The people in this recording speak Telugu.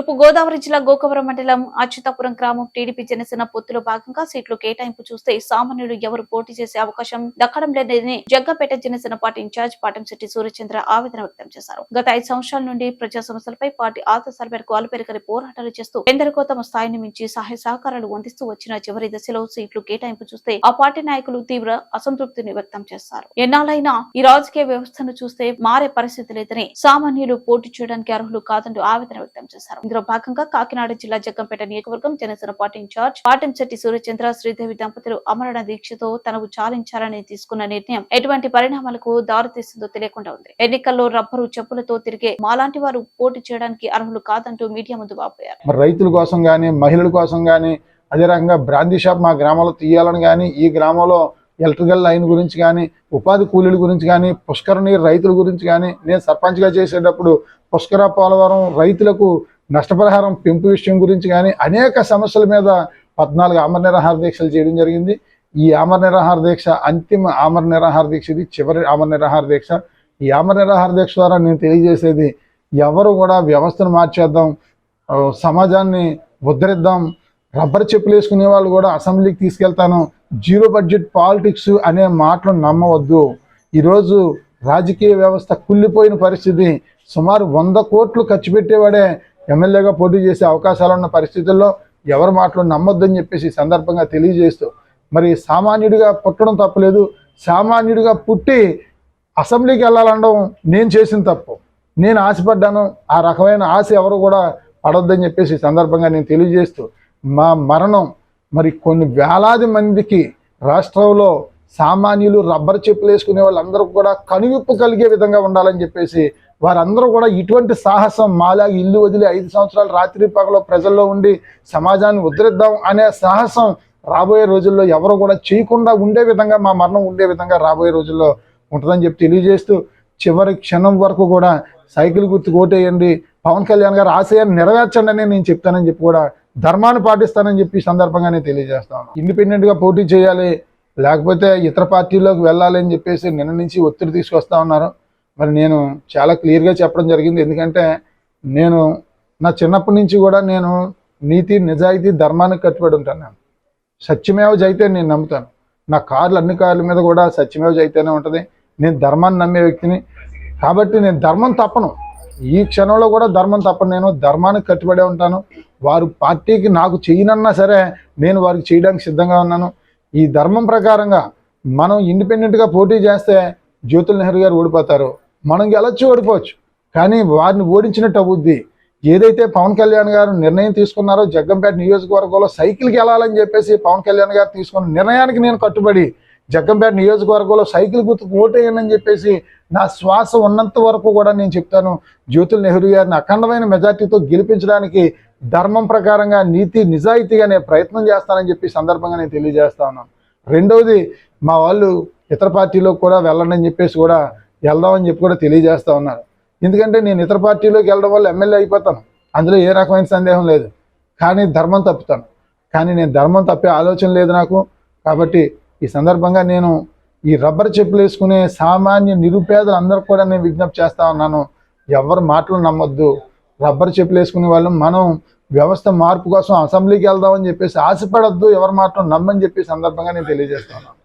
తూర్పు గోదావరి జిల్లా గోకవరం మండలం అచ్యుతాపురం గ్రామం టీడీపీ జనసేన పొత్తులో భాగంగా సీట్లు కేటాయింపు చూస్తే సామాన్యులు ఎవరు పోటీ చేసే అవకాశం దక్కడం లేదని జగ్గపేట జనసేన పార్టీ ఇన్ఛార్జ్ పాటంశెట్టి సూర్యచంద్ర ఆవేదన వ్యక్తం చేశారు. గత ఐదు సంవత్సరాల నుండి ప్రజా సమస్యలపై పార్టీ ఆదేశాల మేరకు అలుపెరగని పోరాటాలు చేస్తూ ఎందరికో తమ స్థాయిని మించి సహాయ సహకారాలు అందిస్తూ వచ్చిన చివరి దశలో సీట్లు కేటాయింపు చూస్తే ఆ పార్టీ నాయకులు తీవ్ర అసంతృప్తిని వ్యక్తం చేశారు. ఎన్నాళ్ళైనా ఈ రాజకీయ వ్యవస్థను చూస్తే మారే పరిస్థితి లేదని సామాన్యులు పోటీ చేయడానికి అర్హులు కాదంటూ ఆవేదన వ్యక్తం చేశారు. ఇందులో భాగంగా కాకినాడ జిల్లా జగ్గంపేట నియోజకవర్గం జనసేన పార్టీ ఇన్ఛార్జ్ పాటంశెట్టి సూర్యచంద్ర శ్రీదేవి దంపతులు అమరణ దీక్షతో తనకు చాలించాలని తీసుకున్న నిర్ణయం ఎటువంటి పరిణామాలకు దారితీస్తుందో తెలియకుండా ఉంది. ఎన్నికల్లో రబ్బరు చెప్పులతో తిరిగే మాలాంటి వారు పోటీ చేయడానికి అర్హులు కాదంటూ మీడియా ముందు వాపోయారు. రైతుల కోసం గానీ మహిళల కోసం గానీ అదే రకంగా బ్రాందీ షాప్ మా గ్రామంలో తీయాలని కానీ ఈ గ్రామంలో ఎలక్ట్రికల్ లైన్ గురించి కానీ ఉపాధి కూలీల గురించి కానీ పుష్కరణి రైతుల గురించి కానీ నేను సర్పంచ్గా చేసేటప్పుడు పుష్కర పోలవరం రైతులకు నష్టపరిహారం పెంపు విషయం గురించి కానీ అనేక సమస్యల మీద పద్నాలుగు ఆమర నిరాహార దీక్షలు చేయడం జరిగింది. ఈ ఆమర నిరాహార దీక్ష అంతిమ ఆమర నిరాహార దీక్ష ఇది. చివరి ఆమర నిరాహార దీక్ష. ఈ ఆమర నిరాహార దీక్ష ద్వారా నేను తెలియజేసేది ఎవరు కూడా వ్యవస్థను మార్చేద్దాం సమాజాన్ని ఉద్ధరిద్దాం రబ్బర్ చెప్పులు వేసుకునే వాళ్ళు కూడా అసెంబ్లీకి తీసుకెళ్తాను జీరో బడ్జెట్ పాలిటిక్స్ అనే మాటలు నమ్మవద్దు. ఈరోజు రాజకీయ వ్యవస్థ కుళ్ళిపోయిన పరిస్థితి సుమారు వంద కోట్లు ఖర్చు పెట్టేవాడే ఎమ్మెల్యేగా పోటీ చేసే అవకాశాలు ఉన్న పరిస్థితుల్లో ఎవరు మాటలు నమ్మొద్దని చెప్పేసి సందర్భంగా తెలియజేస్తూ మరి సామాన్యుడిగా పుట్టడం తప్పలేదు. సామాన్యుడిగా పుట్టి అసెంబ్లీకి వెళ్ళాలనడం నేను చేసిన తప్పు. నేను ఆశపడ్డాను. ఆ రకమైన ఆశ ఎవరు కూడా పడొద్దని చెప్పేసి సందర్భంగా నేను తెలియజేస్తూ మా మరణం మరి కొన్ని వేలాది మందికి రాష్ట్రంలో సామాన్యులు రబ్బర్ చెప్పులు వేసుకునే వాళ్ళందరూ కూడా కనువిప్పు కలిగే విధంగా ఉండాలని చెప్పేసి వారందరూ కూడా ఇటువంటి సాహసం మాలా ఇల్లు వదిలి ఐదు సంవత్సరాలు రాత్రి పగలో ప్రజల్లో ఉండి సమాజాన్ని ఉద్ధరిద్దాం అనే సాహసం రాబోయే రోజుల్లో ఎవరు కూడా చేయకుండా ఉండే విధంగా మా మరణం ఉండే విధంగా రాబోయే రోజుల్లో ఉంటుందని చెప్పి తెలియజేస్తూ చివరి క్షణం వరకు కూడా సైకిల్ గుర్తు కోటేయండి పవన్ కళ్యాణ్ గారు ఆశయాన్ని నెరవేర్చండి అని నేను చెప్తానని చెప్పి కూడా ధర్మాన్ని పాటిస్తానని చెప్పి సందర్భంగానే సందర్భంగా నేను తెలియజేస్తాను ఇండిపెండెంట్గా పోటీ చేయాలి. లేకపోతే ఇతర పార్టీలోకి వెళ్ళాలని చెప్పేసి నిన్న నుంచి ఒత్తిడి తీసుకొస్తా ఉన్నారు. మరి నేను చాలా క్లియర్గా చెప్పడం జరిగింది. ఎందుకంటే నేను నా చిన్నప్పటి నుంచి కూడా నేను నీతి నిజాయితీ ధర్మానికి కట్టుబడి ఉంటాను నేను. సత్యమేవ జైతే నేను నమ్ముతాను. నా కార్లు అన్ని కార్ల మీద కూడా సత్యమేవ జైతేనే ఉంటుంది. నేను ధర్మాన్ని నమ్మే వ్యక్తిని. కాబట్టి నేను ధర్మం తప్పను. ఈ క్షణంలో కూడా ధర్మం తప్పను. నేను ధర్మానికి కట్టుబడే ఉంటాను. వారు పార్టీకి నాకు చేయనన్నా సరే నేను వారికి చేయడానికి సిద్ధంగా ఉన్నాను. ఈ ధర్మం ప్రకారంగా మనం ఇండిపెండెంట్గా పోటీ చేస్తే జ్యోతుల్ నెహ్రూ గారు ఓడిపోతారు. మనం గెలొచ్చు ఓడిపోవచ్చు. కానీ వారిని ఓడించినట్టు అవుద్ది. ఏదైతే పవన్ కళ్యాణ్ గారు నిర్ణయం తీసుకున్నారో జగ్గంపేట నియోజకవర్గంలో సైకిల్కి వెళ్ళాలని చెప్పేసి పవన్ కళ్యాణ్ గారు తీసుకున్న నిర్ణయానికి నేను కట్టుబడి జగ్గంపేట నియోజకవర్గంలో సైకిల్ గుర్తుకు ఓటేయనని చెప్పేసి నా శ్వాస ఉన్నంత వరకు కూడా నేను చెప్తాను. జ్యోతుల్ నెహ్రూ గారిని అఖండమైన మెజార్టీతో గెలిపించడానికి ధర్మం ప్రకారంగా నీతి నిజాయితీగా నేను ప్రయత్నం చేస్తానని చెప్పి సందర్భంగా నేను తెలియజేస్తా ఉన్నాను. రెండవది మా వాళ్ళు ఇతర పార్టీలోకి కూడా వెళ్ళండి అని చెప్పేసి కూడా వెళ్దామని చెప్పి కూడా తెలియజేస్తా ఉన్నారు. ఎందుకంటే నేను ఇతర పార్టీలోకి వెళ్ళడం వల్ల ఎమ్మెల్యే అయిపోతాను. అందులో ఏ రకమైన సందేహం లేదు. కానీ ధర్మం తప్పుతాను. కానీ నేను ధర్మం తప్పే ఆలోచన లేదు నాకు. కాబట్టి ఈ సందర్భంగా నేను ఈ రబ్బర్ చెప్పులు వేసుకునే సామాన్య నిరుపేదలు కూడా నేను విజ్ఞప్తి చేస్తా ఉన్నాను. ఎవరు మాటలు నమ్మొద్దు. రబ్బర్ చెప్పులు వేసుకునే వాళ్ళం. మనం వ్యవస్థ మార్పు కోసం అసెంబ్లీకి వెళ్దామని చెప్పేసి ఆశపడద్దు. ఎవరి మాటలు నమ్మని చెప్పి సందర్భంగా నేను తెలియజేస్తున్నాను